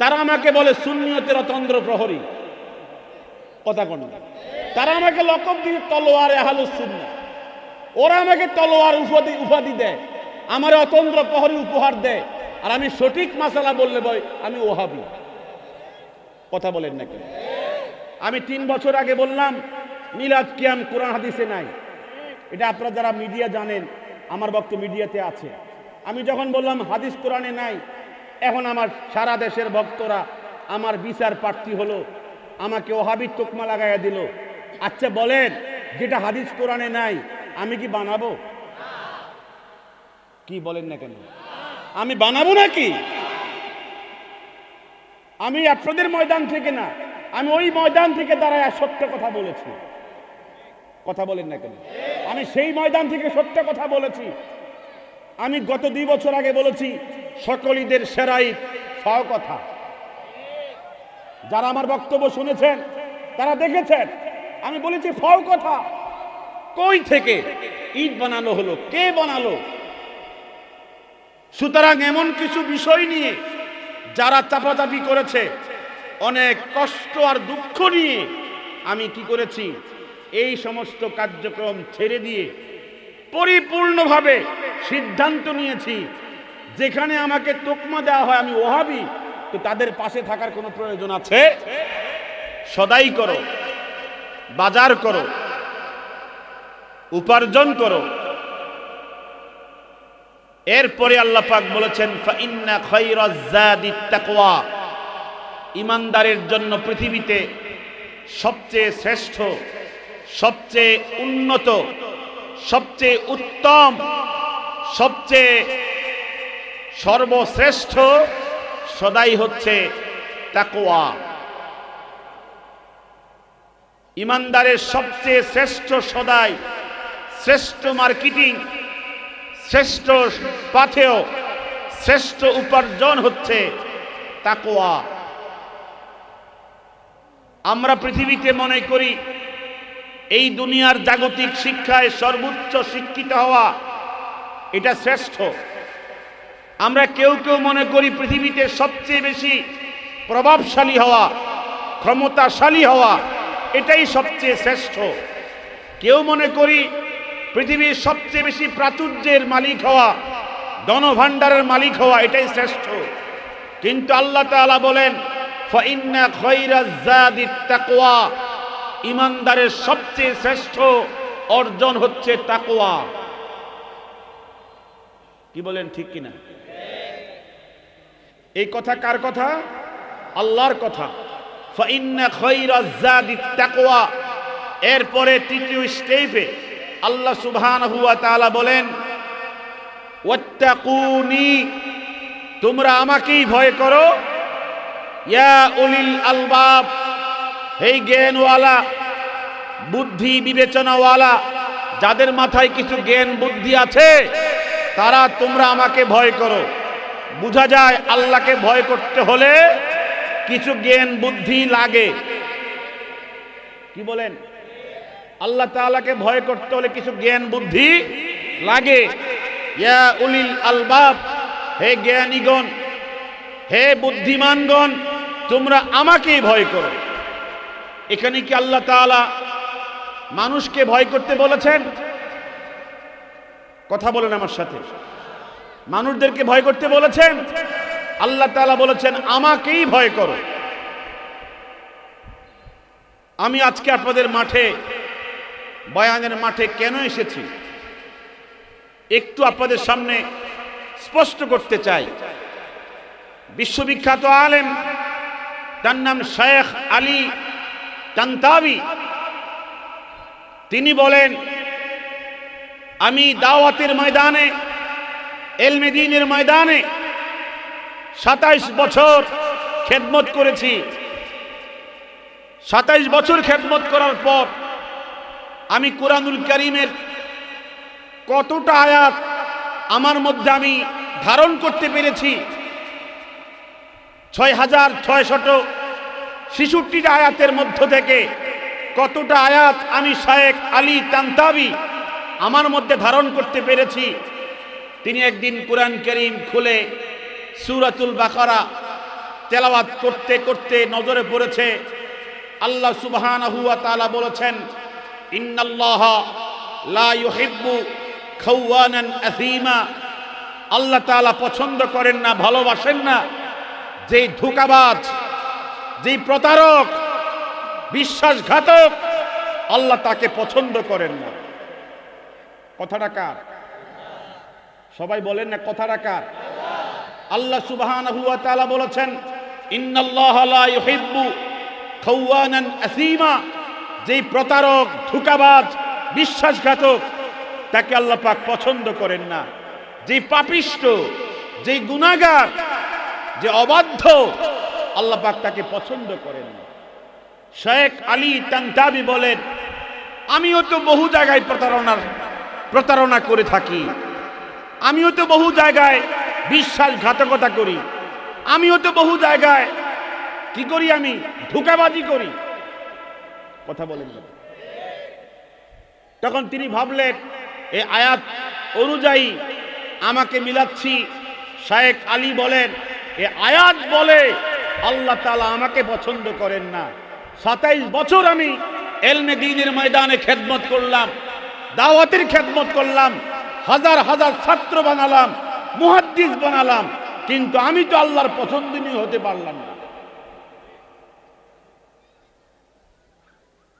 তারা আমাকে বলে সুন্নিয়তের অতন্দ্র প্রহরী কথা কোন তারা আমাকে লকব দিয়ে তলোয়ার আহালুস সুন্না ওরা আমাকে তলোয়ার উপাধি উপাধি দেয়, আমার অতন্দ্র প্রহরী উপহার দেয়। আর আমি সঠিক মাসালা বললে বই আমি ওহাবি। কথা বলেন নাকি? আমি তিন বছর আগে বললাম, মিলাদ কিয়াম কোরআন হাদিসে নাই। এটা আপনারা যারা মিডিয়া জানেন, আমার বক্তব্য মিডিয়াতে আছে। আমি যখন বললাম, হাদিস কোরআনে নাই এখন আমার সারা দেশের ভক্তরা, আমার বিচার প্রার্থী হলো, আমাকে ওহাবির তোকমা লাগাইয়া দিল। আচ্ছা বলেন, যেটা হাদিস কোরআনে নাই, আমি কি বানাবো? কি বলেন না কেন? আমি বানাবো নাকি? আমি আপনাদের ময়দান থেকে না, আমি ওই ময়দান থেকে দাঁড়ায় সত্য কথা বলেছি। কথা বলেন না কেন? আমি সেই ময়দান থেকে সত্য কথা বলেছি। আমি গত দুই বছর আগে বলেছি সকলীদের সেরাই ফাও কথা। যারা আমার বক্তব্য শুনেছেন, তারা দেখেছেন, আমি বলেছি ফাও কথা। কই থেকে ঈদ বানানো হলো? কে বানালো? সুতরাং এমন কিছু বিষয় নিয়ে যারা চাপাচাপি করেছে, অনেক কষ্ট আর দুঃখ নিয়ে আমি কি করেছি? এই সমস্ত কার্যক্রম ছেড়ে দিয়ে পরিপূর্ণভাবে সিদ্ধান্ত নিয়েছি যেখানে আমাকে তোকমা দেওয়া হয়, আমি ওহাবি। তো তাদের পাশে থাকার কোনো প্রয়োজন আছে? সদাই করো। বাজার করো। উপার্জন করো। এরপরে আল্লাহ পাক বলেছেন ইমানদারের জন্য পৃথিবীতে সবচেয়ে শ্রেষ্ঠ, সবচেয়ে উন্নত, সবচেয়ে উত্তম, সবচেয়ে সর্বশ্রেষ্ঠ সদাই হচ্ছে তাকোয়া ইমানদারের সবচেয়ে শ্রেষ্ঠ সদাই, শ্রেষ্ঠ মার্কেটিং, শ্রেষ্ঠ পাথেয়, শ্রেষ্ঠ উপার্জন হচ্ছে তাকোয়া আমরা পৃথিবীতে মনে করি, এই দুনিয়ার জাগতিক শিক্ষায় সর্বোচ্চ শিক্ষিত হওয়া এটা শ্রেষ্ঠ। আমরা কেউ কেউ মনে করি পৃথিবীতে সবচেয়ে বেশি প্রভাবশালী হওয়া, ক্ষমতাশালী হওয়া, এটাই সবচেয়ে শ্রেষ্ঠ। কেউ মনে করি পৃথিবীর সবচেয়ে বেশি প্রাচুর্যের মালিক হওয়া, ধনভাণ্ডারের মালিক হওয়া, এটাই শ্রেষ্ঠ। কিন্তু আল্লাহ তাআলা বলেন ইমানদারের সবচেয়ে শ্রেষ্ঠ অর্জন হচ্ছে তাকওয়া। কি বলেন, ঠিক কিনা? এই কথা কার কথা? আল্লাহর কথা। এরপরে তৃতীয় স্টেপে আল্লাহ সুবহানাহু হুয়া তালা বলেন তোমরা আমাকেই ভয় করো। ইয়া উলিল আলবাব হেই জ্ঞানওয়ালা, বুদ্ধি বিবেচনাওয়ালা, যাদের মাথায় কিছু জ্ঞান বুদ্ধি আছে, তারা তোমরা আমাকে ভয় করো। বোঝা যায় আল্লাহকে ভয় করতে হলে কিছু জ্ঞান, বুদ্ধি লাগে। কি বলেন? আল্লাহ তাআলাকে ভয় করতে হলে কিছু জ্ঞান, বুদ্ধি লাগে। উলিল আলবাব, হে জ্ঞানীগণ, হে বুদ্ধিমানগণ, তোমরা আমাকেই ভয় করো। এখানে কি আল্লাহ তাআলা মানুষকে ভয় করতে বলেছেন? কথা বলেন আমার সাথে। মানুষদেরকে ভয় করতে বলেছেন। আল্লাহ তাআলা বলেছেন, আমাকেই ভয় করো। আমি আজকে আপনাদের মাঠে, বয়ানের মাঠে কেন এসেছি? একটু আপনাদের সামনে স্পষ্ট করতে চাই। বিশ্ববিখ্যাত আলেম, তার নাম শেখ আলী তান্তাবি তিনি বলেন, আমি দাওয়াতের ময়দানে এলমেদিনের ময়দানে সাতাইশ বছর খেদমত করেছি। সাতাইশ বছর খেদমত করার পর আমি কোরআনুল করিমের কতটা আয়াত আমার মধ্যে আমি ধারণ করতে পেরেছি। ছয় হাজার ছয়শত ছেষট্টিটা আয়াতের মধ্য থেকে কতটা আয়াত আমি শায়েক আলী তান্তাবি আমার মধ্যে ধারণ করতে পেরেছি। তিনি একদিন কোরআন করিম খুলে সুরাতুল বাকারা তেলাওয়াত করতে করতে নজরে পড়েছে। আল্লাহ সুবহানাহু ওয়া তাআলা বলেছেন, ইন্নাল্লাহ লা ইউহিব্বু খাওয়ানান আসীমা আল্লাহ তাআলা পছন্দ করেন না, ভালোবাসেন না। যেই ধোঁকাবাজ, যেই প্রতারক, বিশ্বাসঘাতক, আল্লাহ তাকে পছন্দ করেন না। কথাটা কার? সবাই বলেন না, কথাটা কার? আল্লাহ তাআলা বলেছেন যেই প্রতারক, ধোঁকাবাজ, বিশ্বাসঘাতক, তাকে আল্লাহ পাক পছন্দ করেন না। যেই পাপিষ্ট, যেই গুনাহগার, যে অবাধ্য, আল্লাহ পাক তাকে পছন্দ করেন না। শেখ আলী তান্তাবি বলেন, আমিও তো বহু জায়গায় প্রতারণার, প্রতারণা করে থাকি। আমিও তো বহু জায়গায় বিশ্বাসঘাতকতা করি। আমিও তো বহু জায়গায় কি করি আমি? ধোকাবাজি করি। কথা বলেন তখন তিনি ভাবলেন এই আয়াত অনুযায়ী আমাকে মিলাচ্ছি। শায়েক আলী বলেন, এ আয়াত বলে আল্লাহ তালা আমাকে পছন্দ করেন না। সাতাইশ বছর আমি এলমে দিনের ময়দানে খেদমত করলাম, দাওয়াতের খেদমত করলাম হাজার হাজার ছাত্র বানালাম, মুহাদ্দিস বানালাম, কিন্তু আমি তো আল্লাহর পছন্দনীয় হতে পারলাম না।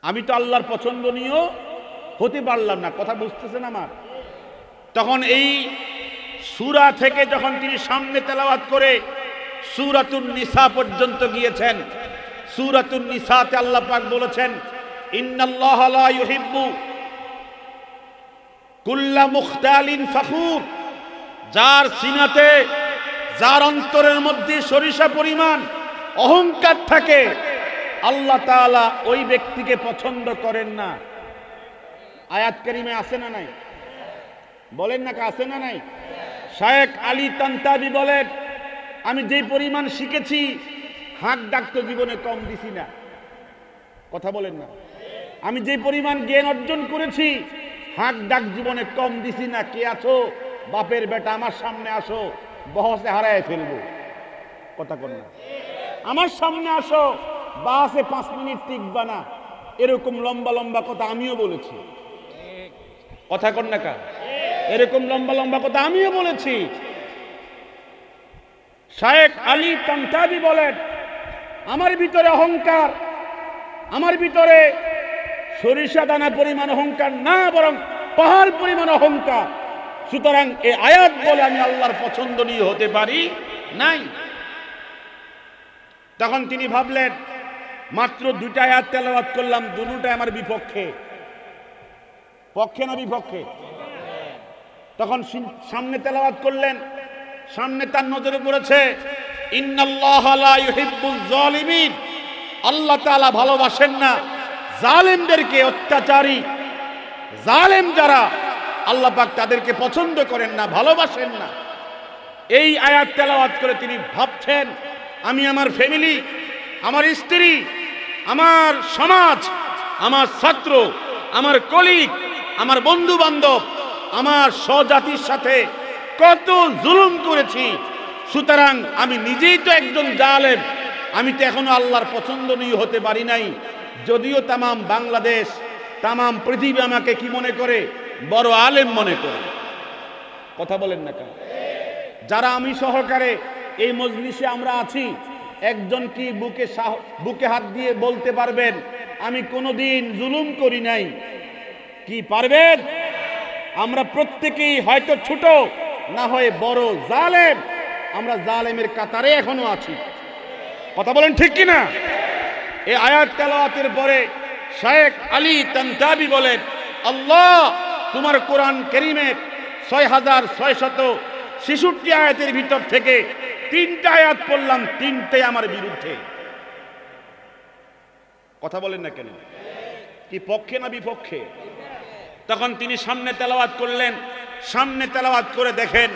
আমি তো আল্লাহর পছন্দনীয় হতে পারলাম না, কথা বুঝতেছেন আমার? তখন এই সুরা থেকে যখন তিনি সামনে তেলাওয়াত করে সুরাতুন নিসা পর্যন্ত গিয়েছেন, সুরাতুন নিসাতে আল্লাহ পাক বলেছেন, ইন্নাল্লাহ লা ইউহিব্বু কুল্লা মুখতালিন ফখুর, যার সিনাতে, যার অন্তরের মধ্যে সরিষা পরিমাণ, অহংকার থাকে, আল্লাহ তাআলা ওই ব্যক্তিকে পছন্দ করেন না। আয়াত কারিমে আছে না নাই? বলেন না আছে না নাই? শায়েক আলী তান্তাবি বলেন, আমি যে পরিমাণ শিখেছি, হাঁক ডাক তো জীবনে কম দিছি না। কথা বলেন না। আমি যে পরিমাণ জ্ঞান অর্জন করেছি হাঁক ডাক জীবনে কম দিছি না, কে আছো? বাপের বেটা আমার সামনে আসো, বহসে হারায় ফেলব। কথা কর না। আমার সামনে আসো, বাসে পাঁচ মিনিট টিকবা না। এরকম লম্বা লম্বা কথা আমিও বলেছি। কথা কর না কা এরকম লম্বা লম্বা কথা আমিও বলেছি। শায়েক আলী তান্তাবি বলেন, আমার ভিতরে অহংকার, আমার ভিতরে সরিষা দানা পরিমাণ অহংকার না, বরং পাহাড় পরিমাণ অহংকার। সুতরাং এই আয়াত বলে আমি আল্লাহর পছন্দনীয় হতে পারি নাই। তখন তিনি ভাবলেন, মাত্র দুটা আয়াত তেলাওয়াত করলাম, দুটাই আমার বিপক্ষে। পক্ষে না বিপক্ষে? তখন সামনে তেলাওয়াত করলেন, সামনে তার নজরে পড়েছে, ইন্নাল্লাহ আল্লাহ তাআলা ভালোবাসেন না জালেমদেরকে অত্যাচারী। জালেম যারা, আল্লাহ পাক তাদেরকে পছন্দ করেন না, ভালোবাসেন না। এই আয়াত তেলাওয়াত করে তিনি ভাবছেন, আমি আমার ফ্যামিলি, আমার স্ত্রী, আমার সমাজ, আমার ছাত্র, আমার কলিগ, আমার বন্ধু বান্ধব আমার স্বজাতির সাথে কত জুলুম করেছি। সুতরাং আমি নিজেই তো একজন জালেম, আমি তো এখনও আল্লাহর পছন্দনীয় হতে পারি নাই। যদিও তামাম বাংলাদেশ, তামাম পৃথিবী আমাকে কি মনে করে? বড় আলেম মনে করে। কথা বলেন না কেন? যারা আমি সহকারে এই মজলিসে আমরা আছি, একজন কি বুকে বুকে হাত দিয়ে বলতে পারবেন, আমি কোনোদিন জুলুম করি নাই। কি পারবেন? আমরা প্রত্যেকেই হয়তো ছোট, না হয়ে বড় জালেম, আমরা জালেমের কাতারে এখনও আছি। কথা বলেন ঠিক কি না এই আয়াত তেলাওয়াতের পরে শেখ আলী তান্তাবি বলেন, আল্লাহ, তোমার কোরআন করিমের ছয় হাজার ছয় শত ছেষট্টি আয়াতের ভিতর থেকে তিনটা আয়াত পড়লাম তিনটে আমার বিরুদ্ধে। কথা বলেন না কেন? কি পক্ষে না বিপক্ষে? তখন তিনি সামনে তেলাওয়াত করলেন, সামনে তেলাওয়াত করে দেখেন,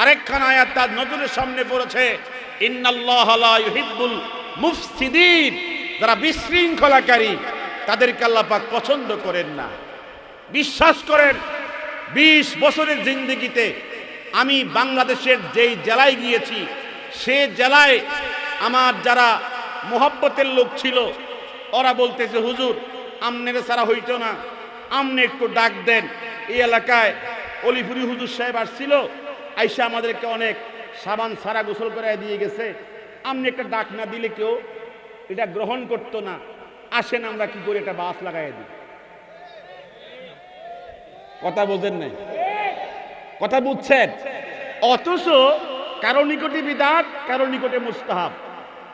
আরেকখান আয়াত তার নজরের সামনে পড়েছে, ইন্নাল্লাহ লা মুফসিদিন। যারা বিশৃঙ্খলাকারী, তাদেরকে আল্লাহ পাক পছন্দ করেন না। বিশ্বাস করেন, বিশ বছরের জিন্দগিতে আমি বাংলাদেশের যেই জেলায় গিয়েছি, সে জেলায় আমার যারা মোহাব্বতের লোক ছিল, ওরা বলতেছে, হুজুর, আমনের সারা হইতো না। আমনে একটু ডাক দেন। এই এলাকায় অলিপুরি হুজুর সাহেব আসছিল, আইসা আমাদেরকে অনেক সাবান সারা গোসল করে দিয়ে গেছে। আমনি একটা ডাক না দিলে কেউ এটা গ্রহণ করতো না। আসেন আমরা কি করে একটা বাস লাগাই দিই? কথা বোঝেন নাই? কথা বুঝছেন? অথচ কারও নিকটে বিদাত, কারও নিকটে মুস্তাহাব।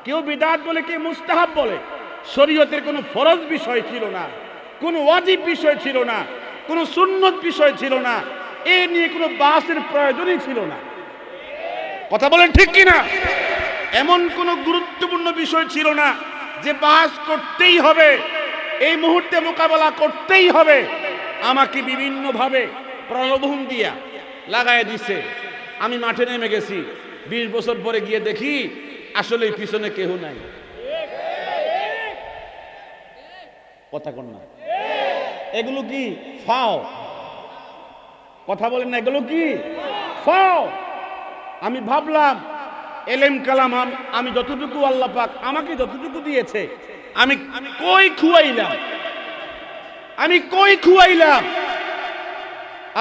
কেউ বিদাত বলে কে মুস্তাহাব বলে। শরীয়তের কোনো ফরজ বিষয় ছিল না, কোনো ওয়াজিব বিষয় ছিল না, কোনো সুন্নত বিষয় ছিল না। এ নিয়ে কোনো বাসের প্রয়োজনই ছিল না। কথা বলেন ঠিক কিনা? এমন কোনো গুরুত্বপূর্ণ বিষয় ছিল না যে বাস করতেই হবে। এই মুহূর্তে মোকাবেলা করতেই হবে। আমাকে বিভিন্নভাবে প্রলোভন দিয়া লাগায় দিছে। আমি মাঠে নেমে গেছি। বিশ বছর পরে গিয়ে দেখি আসলে পিছনে কেহ নাই। কথা কন না। এগুলো কি ফাও? কথা বলেন না, এগুলো কি ফাও? আমি ভাবলাম এলেম কালাম আমি যতটুকু আল্লাহ পাক আমাকে যতটুকু দিয়েছে, আমি কই খুয়াইলাম? আমি কই খুয়াইলাম?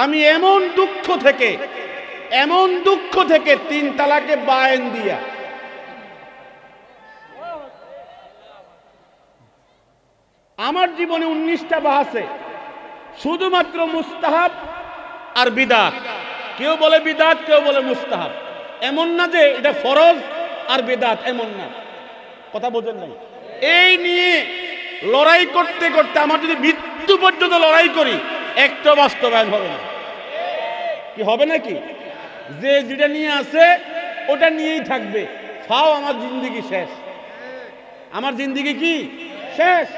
আমি এমন দুঃখ থেকে, এমন দুঃখ থেকে তিন তালাকে বায়ন দিয়া। আমার জীবনে উনিশটা বাহাসে শুধুমাত্র মুস্তাহাব আর বিদাত। কেউ বলে বিদাত, কেউ বলে মুস্তাহাব। এমন না যে এটা ফরজ আর বেদাত এমন না। কথা বোঝেন নাই? এই নিয়ে লড়াই করতে করতে আমার যদি মৃত্যু পর্যন্ত লড়াই করি, একটা বাস্তবায়ন হবে না। কি হবে নাকি? যে যেটা নিয়ে আছে, ওটা নিয়েই থাকবে। ফাও আমার জিন্দিগি শেষ। আমার জিন্দিগি কি? শেষ।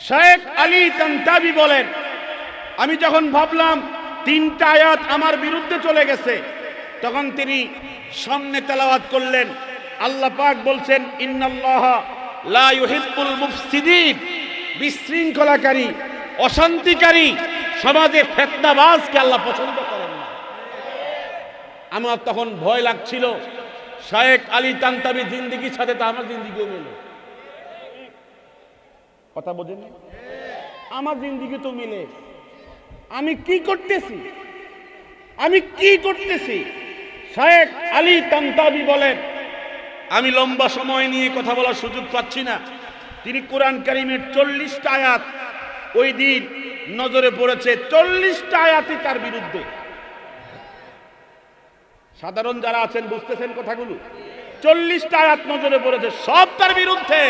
শেখ আলী তান্তাবি বলেন, আমি যখন ভাবলাম তিনটা আয়াত আমার বিরুদ্ধে চলে গেছে তখন তিনি সামনে তেলাওয়াত করলেন। আল্লাহ পাক বলছেন লা বিশৃঙ্খলাকারী, অশান্তিকারী সমাজে ফেতনাবাজকে আল্লাহ পছন্দ করেন না। আমার তখন ভয় লাগছিল শায়েক আলী তান্তাবি জিন্দিগির সাথে তো আমার জিন্দিগিও মেলে। কথা বোঝেন আমার জিন্দিগি তো মিলে। আমি কি করতেছি? আমি কি করতেছি? শায়েক আলী তান্তাবি বলেন, আমি লম্বা সময় নিয়ে কথা বলার সুযোগ পাচ্ছি না। তিনি কোরআন কারিমের চল্লিশটা আয়াত ওই দিন নজরে পড়েছে, চল্লিশটা আয়াতই তার বিরুদ্ধে। সাধারণ যারা আছেন, বুঝতেছেন কথাগুলো? চল্লিশটা আয়াত নজরে পড়েছে, সব তার বিরুদ্ধে।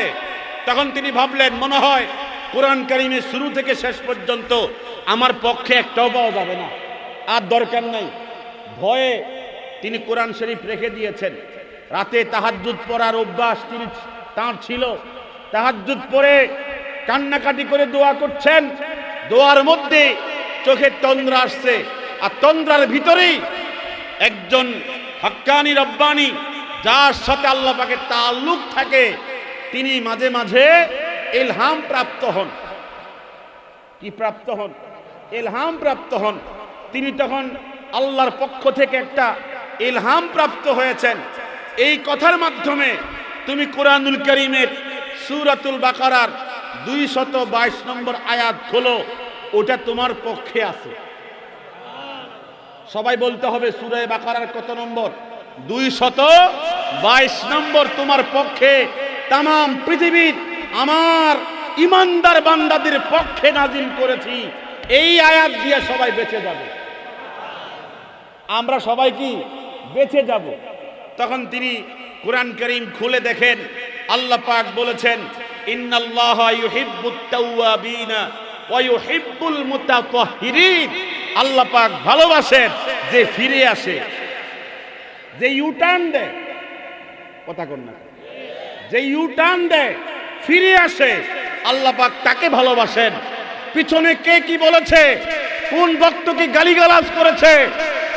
তখন তিনি ভাবলেন, মনে হয় কোরআন কারিমের শুরু থেকে শেষ পর্যন্ত আমার পক্ষে একটাও পাওয়া যাবে না। আর দরকার নাই। ভয়ে তিনি কোরআন শরীফ রেখে দিয়েছেন। রাতে তাহাজ্জুদ পড়ার অভ্যাস তিনি তাঁর ছিল। তাহাজ্জুদ পড়ে কান্নাকাটি করে দোয়া করছেন। দোয়ার মধ্যে চোখে তন্দ্রা আসছে। আর তন্দ্রার ভিতরেই একজন হক্কানি রব্বানি, যার সাথে আল্লাহ পাকের তাল্লুক থাকে, তিনি মাঝে মাঝে এলহাম প্রাপ্ত হন। কি প্রাপ্ত হন? এলহাম প্রাপ্ত হন। তিনি তখন আল্লাহর পক্ষ থেকে একটা এলহাম প্রাপ্ত হয়েছেন। এই কথার মাধ্যমে তুমি কোরআনুল করিমের সুরাতুল বাকারার দুই শত বাইশ নম্বর আয়াত খোলো, ওটা তোমার পক্ষে আছে। সবাই বলতে হবে সুরায় বাকারার কত নম্বর? দুই শত বাইশ নম্বর তোমার পক্ষে। তাম পৃথিবীর আমার ইমানদার বান্দাদের পক্ষে নাজিল করেছি। এই আয়াত দিয়ে সবাই বেঁচে যাবে। আমরা সবাই কি বেঁচে যাব। তখন তিনি কোরআন করিম খুলে দেখেন। আল্লাহ পাক বলেছেন, ইন্নাল্লাহ ইউহিব্বুত তাওয়াবিনা ওয়া ইউহিব্বুল মুতাতাহহিরিন আল্লাহ পাক ভালোবাসেন যে ফিরে আসে। যে ইউটার্ন দেয়, কথা কন না। যে ইউটার্ন দেয়, ফিরে আসে। আল্লাহ পাক তাকে ভালোবাসেন। পিছনে কে কি বলেছে? কোন ভক্তকে গালিগালাজ করেছে?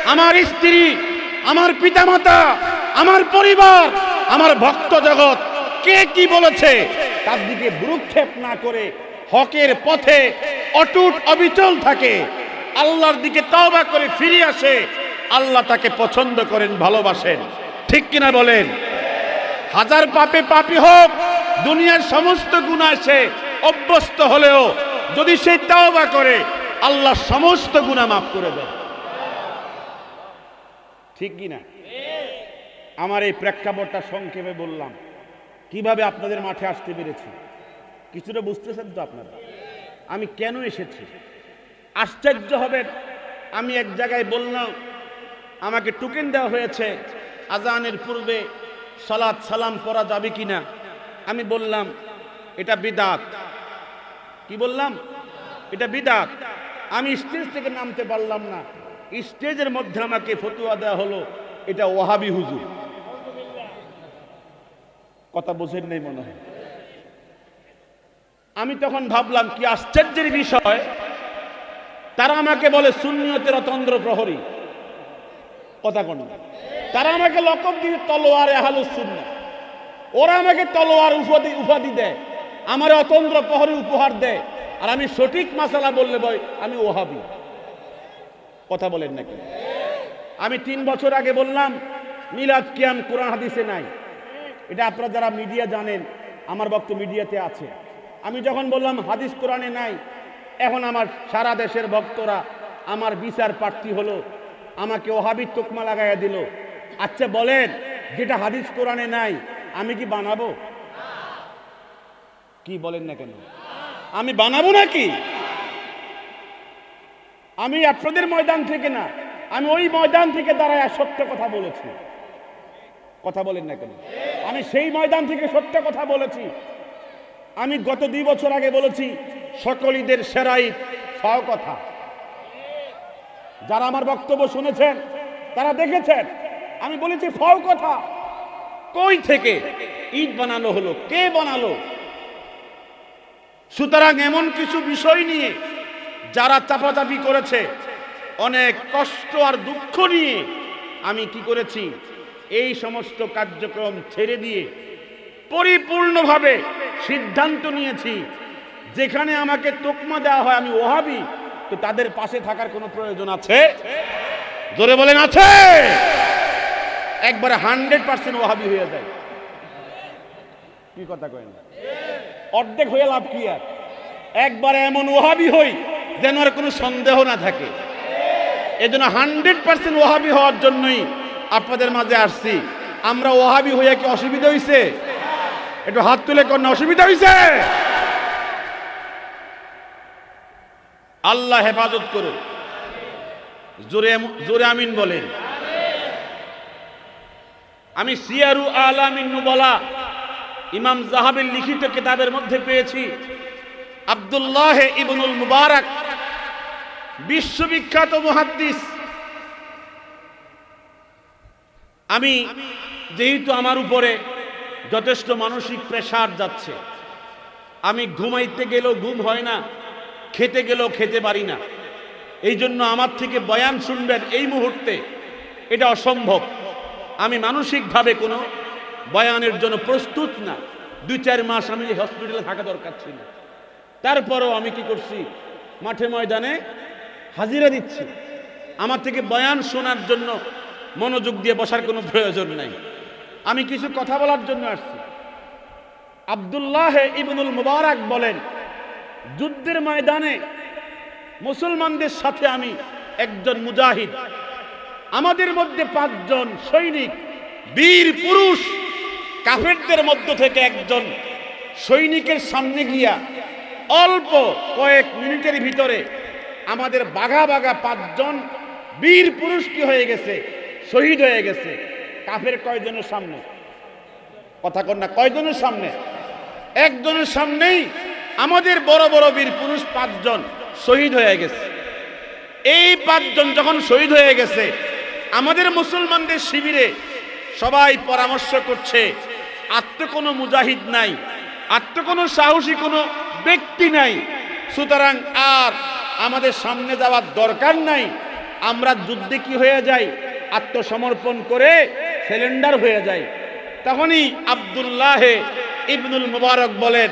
আমার স্ত্রী আমার পিতামাতা, আমার পরিবার, আমার ভক্ত জগৎ, কে কি বলেছে? তার দিকে ভ্রুক্ষেপ না করে হকের পথে অটুট অবিচল থাকে। আল্লাহর দিকে তওবা করে ফিরে আসে। আল্লাহ তাকে পছন্দ করেন, ভালোবাসেন। ঠিক কিনা বলেন? হাজার পাপে পাপি হোক, দুনিয়ার সমস্ত গুণা সে অভ্যস্ত হলেও যদি সে তাওবা করে, আল্লাহ সমস্ত গুণা মাফ করে দেয় ঠিক কি না? আমার এই প্রেক্ষাপটটা সংক্ষেপে বললাম। কীভাবে আপনাদের মাঠে আসতে পেরেছি? কিছুটা বুঝতেছেন তো আপনারা? আমি কেন এসেছি? আশ্চর্য হবেন আমি এক জায়গায় বললাম, আমাকে টুকেন দেওয়া হয়েছে, আজানের পূর্বে সালাত সালাম পড়া যাবে কি না আমি বললাম, এটা বিদাত। কি বললাম? এটা বিদাত। আমি স্টেজ থেকে নামতে পারলাম না। স্টেজের মধ্যে আমাকে ফতুয়া দেওয়া হলো, এটা ওহাবি হুজুর। কথা বোঝেন নেই মনে হয়? আমি তখন ভাবলাম, কি আশ্চর্যের বিষয়, তারা আমাকে বলে শূন্যতের অতন্দ্র প্রহরী। কথা কোন তারা আমাকে লকব দিয়ে তলোয়ার এহালু শূন্য ওরা আমাকে তলোয়ার উপাধি উপাধি দেয়, আমার অতন্দ্র প্রহরী উপহার দেয়। আর আমি সঠিক মাসালা বললে বই আমি ওহাবি কথা বলেন নাকি? আমি তিন বছর আগে বললাম, মিলাদ কিয়াম কোরআন হাদিসে নাই। এটা আপনারা যারা মিডিয়া জানেন, আমার বক্তব্য মিডিয়াতে আছে। আমি যখন বললাম, হাদিস কোরআনে নাই, এখন আমার সারা দেশের ভক্তরা আমার বিচার প্রার্থী হলো, আমাকে ওহাবির তোকমা লাগাইয়া দিল। আচ্ছা বলেন, যেটা হাদিস কোরআনে নাই, আমি কি বানাবো? কি বলেন না কেন? আমি বানাবো নাকি? আমি আপনাদের ময়দান থেকে না, আমি ওই ময়দান থেকে দাঁড়ায় সত্য কথা বলেছি। কথা বলেন না কেন? আমি সেই ময়দান থেকে সত্য কথা বলেছি। আমি গত দুই বছর আগে বলেছি সকলীদের সেরাই ফাও কথা। যারা আমার বক্তব্য শুনেছেন, তারা দেখেছেন, আমি বলেছি ফাও কথা। কই থেকে ঈদ বানানো হলো? কে বানালো? সুতরাং এমন কিছু বিষয় নিয়ে যারা চাপাচাপি করেছে, অনেক কষ্ট আর দুঃখ নিয়ে আমি কি করেছি? এই সমস্ত কার্যক্রম ছেড়ে দিয়ে পরিপূর্ণভাবে সিদ্ধান্ত নিয়েছি, যেখানে আমাকে তোকমা দেওয়া হয়, আমি ওহাবি, তো তাদের পাশে থাকার কোনো প্রয়োজন আছে? জোরে বলেন, আছে! একবারে হান্ড্রেড পার্সেন্ট ওহাবি হয়ে যায়। কি কথা কয় না অর্ধেক হয়ে লাভ কি আর? একবারে এমন ওহাবি হই যেন আর কোনো সন্দেহ না থাকে। এজন্য হান্ড্রেড পার্সেন্ট ওহাবি হওয়ার জন্যই আপনাদের মাঝে আসছি। আমরা ওহাবি হইয়া কি অসুবিধা হইছে? একটু হাত তুলে কোন, অসুবিধা হয়েছে আল্লাহ হেফাজত করুন জোরে জোরে আমিন বলেন। আমি সিয়ারু আলামিন নুবলা, ইমাম জাহাবের লিখিত কিতাবের মধ্যে পেয়েছি। আব্দুল্লাহ ইবনুল মুবারক, বিশ্ববিখ্যাত মুহাদ্দিস। আমি যেহেতু আমার উপরে যথেষ্ট মানসিক প্রেশার যাচ্ছে, আমি ঘুমাইতে গেলেও ঘুম হয় না, খেতে গেলেও খেতে পারি না। এই জন্য আমার থেকে বয়ান শুনবেন এই মুহূর্তে, এটা অসম্ভব। আমি মানসিকভাবে কোনো বয়ানের জন্য প্রস্তুত না। দুই চার মাস আমি হসপিটালে থাকা দরকার ছিল। তারপরেও আমি কি করছি? মাঠে ময়দানে হাজিরা দিচ্ছি। আমার থেকে বয়ান শোনার জন্য মনোযোগ দিয়ে বসার কোনো প্রয়োজন নাই। আমি কিছু কথা বলার জন্য আসছি। আবদুল্লাহ ইবনুল মুবারক বলেন, যুদ্ধের ময়দানে মুসলমানদের সাথে আমি একজন মুজাহিদ। আমাদের মধ্যে পাঁচজন সৈনিক, বীর পুরুষ, কাফেরদের মধ্য থেকে একজন সৈনিকের সামনে গিয়া অল্প কয়েক মিনিটের ভিতরে আমাদের বাঘা বাঘা পাঁচজন বীর পুরুষ কি হয়ে গেছে? শহীদ হয়ে গেছে। কাফের কয়জনের সামনে? কথা কন না, কয়জনের সামনে? একজনের সামনেই আমাদের বড় বড় বীর পুরুষ পাঁচজন শহীদ হয়ে গেছে। এই পাঁচজন যখন শহীদ হয়ে গেছে, আমাদের মুসলমানদের শিবিরে সবাই পরামর্শ করছে আত্ম কোনো মুজাহিদ নাই আত্ম কোনো সাহসী, কোনো ব্যক্তি নাই। সুতরাং আর আমাদের সামনে যাওয়ার দরকার নাই। আমরা যুদ্ধে কি হয়ে যাই? আত্মসমর্পণ করে সিলিন্ডার হয়ে যাই। তখনই আবদুল্লাহ ইবনুল মুবারক বলেন,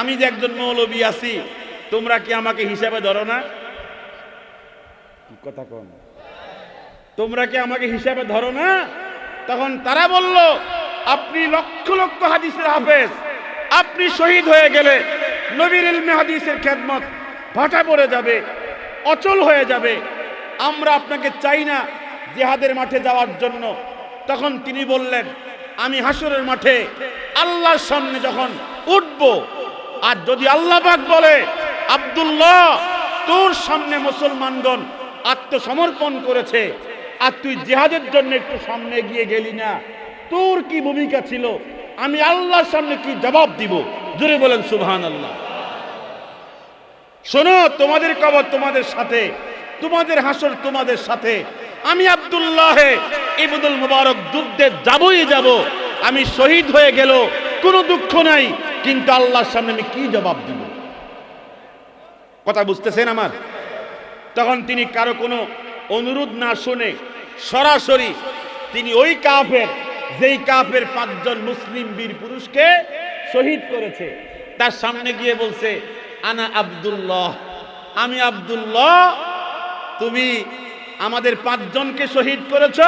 আমি যে একজন মৌলবী আছি, তোমরা কি আমাকে হিসাবে ধরো না? কথা কন তোমরা কি আমাকে হিসাবে ধরো না? তখন তারা বলল, আপনি লক্ষ লক্ষ হাদিসের হাফেজ। আপনি শহীদ হয়ে গেলে নবীর ইলমে হাদিসের খেদমত ভাটা পড়ে যাবে, অচল হয়ে যাবে। আমরা আপনাকে চাই না জেহাদের মাঠে যাওয়ার জন্য। তখন তিনি বললেন, আমি হাসরের মাঠে আল্লাহর সামনে যখন উঠব, আর যদি আল্লাহ পাক বলে, আব্দুল্লাহ, তোর সামনে মুসলমানগণ আত্মসমর্পণ করেছে, আর তুই জেহাদের জন্য একটু সামনে গিয়ে গেলি না, তোর কি ভূমিকা ছিল? আমি আল্লাহর সামনে কি জবাব দিব? জুড়ে বলেন সুবহান আল্লাহ শোনো, তোমাদের কবর তোমাদের সাথে, তোমাদের হাসর তোমাদের সাথে। আমি আব্দুল্লাহ ইবনুল মুবারক যুদ্ধে যাবই যাব। আমি শহীদ হয়ে গেল, কোনো দুঃখ নাই, কিন্তু আল্লাহর সামনে আমি কি জবাব দিব? কথা বুঝতেছেন আমার? তখন তিনি কারও কোনো অনুরোধ না শুনে সরাসরি তিনি ওই কাফের যেই কাফের পাঁচজন মুসলিম বীর পুরুষকে শহীদ করেছে, তার সামনে গিয়ে বলছে, আনা আব্দুল্লাহ। আমি আব্দুল্লাহ, তুমি আমাদের পাঁচজনকে শহীদ করেছ।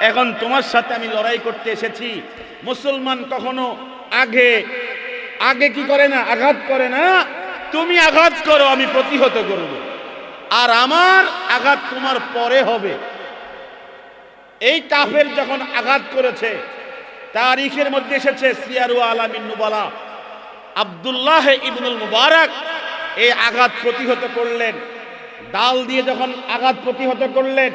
এখন তোমার সাথে আমি লড়াই করতে এসেছি। মুসলমান কখনো আগে আগে কি করে না? আঘাত করে না? তুমি আঘাত করো, আমি প্রতিহত করব। আর আমার আঘাত তোমার পরে হবে। এই কাফের যখন আঘাত করেছে, তারিখের মধ্যে এসেছে সিয়ারু আলামিন নুবালা। আব্দুল্লাহ ইবনুল মুবারক এই আঘাত প্রতিহত করলেন। ডাল দিয়ে যখন আঘাত প্রতিহত করলেন,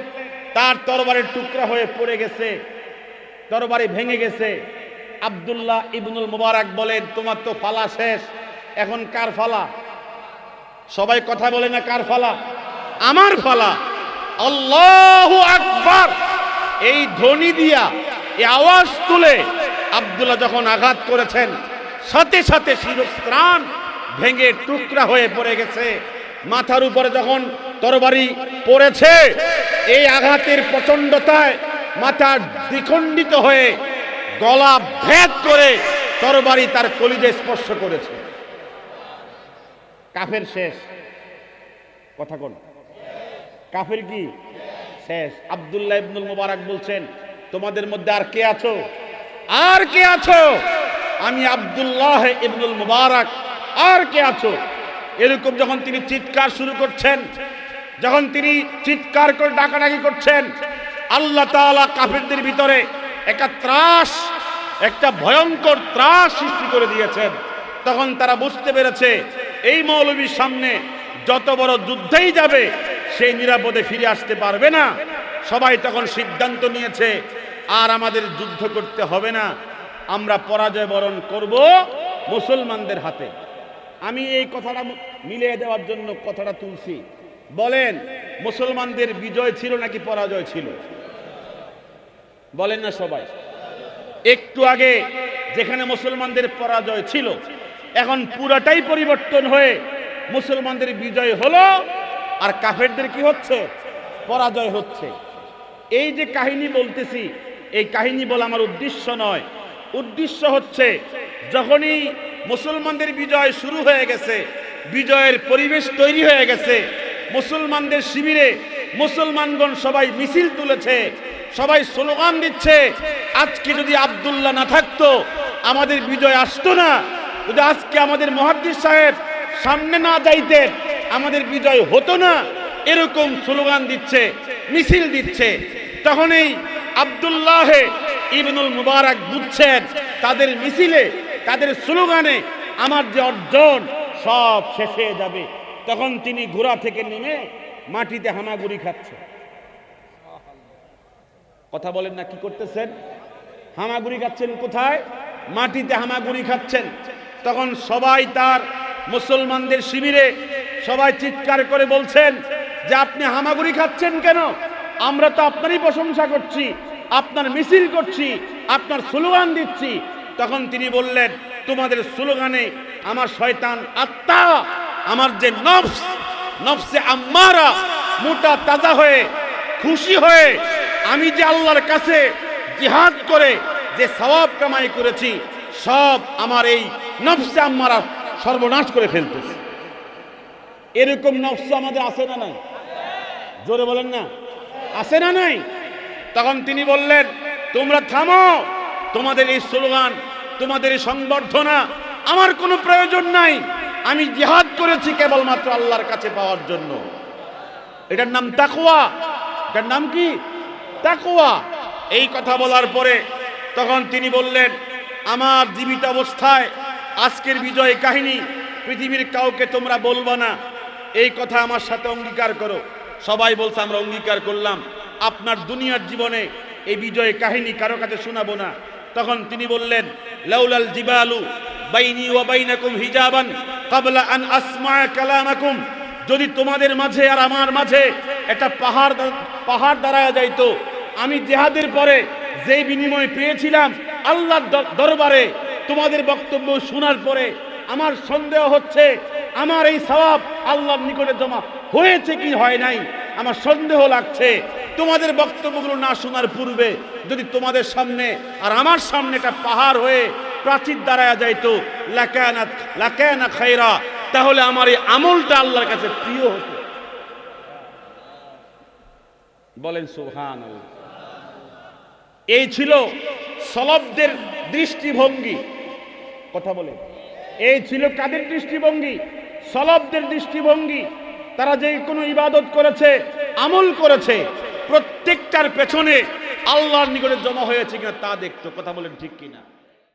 তার তরবারের টুকরা হয়ে পড়ে গেছে, তরবারি ভেঙে গেছে। আবদুল্লাহ ইবনুল মুবারক বলেন, তোমার তো ফালা শেষ, এখন কার ফালা? সবাই কথা বলে না কার ফালা? আমার ফালা। আল্লাহু আকবার। এই ধ্বনি দিয়া, এই আওয়াজ তুলে আব্দুল্লাহ যখন আঘাত করেছেন, সাথে সাথে শিরস্ত্রাণ ভেঙে টুকরা হয়ে পড়ে গেছে। মাথার উপরে যখন তরবারি পড়েছে, এই আঘাতের প্রচন্ডতায় মাথা দ্বিখণ্ডিত হয়ে গলা ভেদ করে তরবারি তার কলিজে স্পর্শ করেছে। কাফের শেষ। কথা কোন? কাফের কি? শেষ। আব্দুল্লাহ ইবনুল মুবারক বলছেন, তোমাদের মধ্যে আর কে আছো? আর কে আছো? আমি আব্দুল্লাহ ইবনুল মুবারক। আর কে আছো? এরকম যখন তিনি চিৎকার শুরু করছেন, যখন তিনি চিৎকার করে ডাকাডাকি করছেন, আল্লাহ তাআলা কাফেরদের ভিতরে একটা ত্রাস, একটা ভয়ঙ্কর ত্রাস সৃষ্টি করে দিয়েছেন। তখন তারা বুঝতে পেরেছে, এই মৌলবীর সামনে যত বড় যুদ্ধেই যাবে সেই নিরাপদে ফিরে আসতে পারবে না। সবাই তখন সিদ্ধান্ত নিয়েছে, আর আমাদের যুদ্ধ করতে হবে না। আমরা পরাজয় বরণ করব মুসলমানদের হাতে। আমি এই কথাটা মিলিয়ে দেওয়ার জন্য কথাটা তুলছি। বলেন, মুসলমানদের বিজয় ছিল নাকি পরাজয় ছিল? বলেন না সবাই। একটু আগে যেখানে মুসলমানদের পরাজয় ছিল, এখন পুরাটাই পরিবর্তন হয়ে মুসলমানদের বিজয় হলো আর কাফেরদের কি হচ্ছে? পরাজয় হচ্ছে। এই যে কাহিনী বলতেছি, এই কাহিনী বলা আমার উদ্দেশ্য নয়। উদ্দেশ্য হচ্ছে, যখনই মুসলমানদের বিজয় শুরু হয়ে গেছে, বিজয়ের পরিবেশ তৈরি হয়ে গেছে, মুসলমানদের শিবিরে মুসলমানগণ সবাই মিছিল তুলেছে, সবাই স্লোগান দিচ্ছে, আজকে যদি আবদুল্লাহ না থাকতো, আমাদের বিজয় আসতো না। যদি আজকে আমাদের মহাদ্দিস সাহেব সামনে না যাইতেন আমাদের বিজয় হতো না, এরকম স্লোগান দিচ্ছে, মিছিল দিচ্ছে। তখন এই আব্দুল্লাহ ইবনুল মুবারক বুঝছেন, তাদের মিছিলে, তাদের স্লোগানে আমার যে অর্জন, সব শেষ হয়ে যাবে। তখন তিনি ঘোড়া থেকে নেমে মাটিতে হামাগুড়ি খাচ্ছে। কথা বলেন না, কি করতেছেন? হামাগুড়ি খাচ্ছেন কোথায়? মাটিতে হামাগুড়ি খাচ্ছেন। তখন সবাই তার মুসলমানদের শিবিরে সবাই চিৎকার করে বলছেন যে আপনি হামাগুড়ি খাচ্ছেন কেন? আমরা তো আপনারই প্রশংসা করছি, আপনার মিছিল করছি, আপনার স্লোগান দিচ্ছি। তখন তিনি বললেন, তোমাদের স্লোগানে আমার শয়তান আত্মা, আমার যে নফস, নফসে আম্মারা, মোটা তাজা হয়ে, খুশি হয়ে আমি যে আল্লাহর কাছে জিহাদ করে, যে সওয়াব কামাই করেছি, সব আমার এই নফসে আম্মারা সর্বনাশ করে ফেলতেছে। এরকম নফস আমাদের আছে না নাই? জোরে বলেন না। আছে না নাই? তখন তিনি বললেন, তোমরা থামো। তোমাদের এই স্লোগান, তোমাদের এই সংবর্ধনা আমার কোনো প্রয়োজন নাই। আমি জিহাদ করেছি কেবলমাত্র আল্লাহর কাছে পাওয়ার জন্য। এটার নাম তাকুয়া এটার নাম কি? তাকুয়া এই কথা বলার পরে তখন তিনি বললেন, আমার জীবিত অবস্থায় আজকের বিজয় কাহিনী পৃথিবীর কাউকে তোমরা বলব না। এই কথা আমার সাথে অঙ্গীকার করো। সবাই বলছে, আমরা অঙ্গীকার করলাম। আপনার দুনিয়ার জীবনে এই বিজয় কাহিনী কারও কাছে শোনাবো না। তখন তিনি বললেন, লাউলাল জিবালু বাইনি ওয়া বাইনাকুম হিজাবান ক্বাবলা আন আসমা কালামাকুম। যদি তোমাদের মাঝে আর আমার মাঝে একটা পাহাড় পাহাড় দাঁড়ায় যাইতো, আমি জেহাদের পরে যেই বিনিময় পেয়েছিলাম আল্লাহর দরবারে, তোমাদের বক্তব্য শোনার পরে আমার সন্দেহ হচ্ছে আমার এই সওয়াব আল্লাহর নিকটে জমা হয়েছে কি হয় নাই? আমার সন্দেহ লাগছে। তোমাদের বক্তব্যগুলো না শোনার পূর্বে যদি তোমাদের সামনে আর আমার সামনে একটা পাহাড় হয়ে প্রাচীর দাঁড়ায় যাইতো লাকানা খাইরা, তাহলে আমার এই আমলটা আল্লাহর কাছে প্রিয় হতো। বলেন সুহান এই ছিল সলবদের দৃষ্টিভঙ্গি। কথা বলে এই ছিল কাদের দৃষ্টিভঙ্গি? সলবদের দৃষ্টিভঙ্গি, তারা যে কোনো ইবাদত করেছে, আমল করেছে, প্রত্যেকটার পেছনে আল্লাহর নিকটে জমা হয়েছে কিনা তা দেখতো কথা বলেন ঠিক কিনা?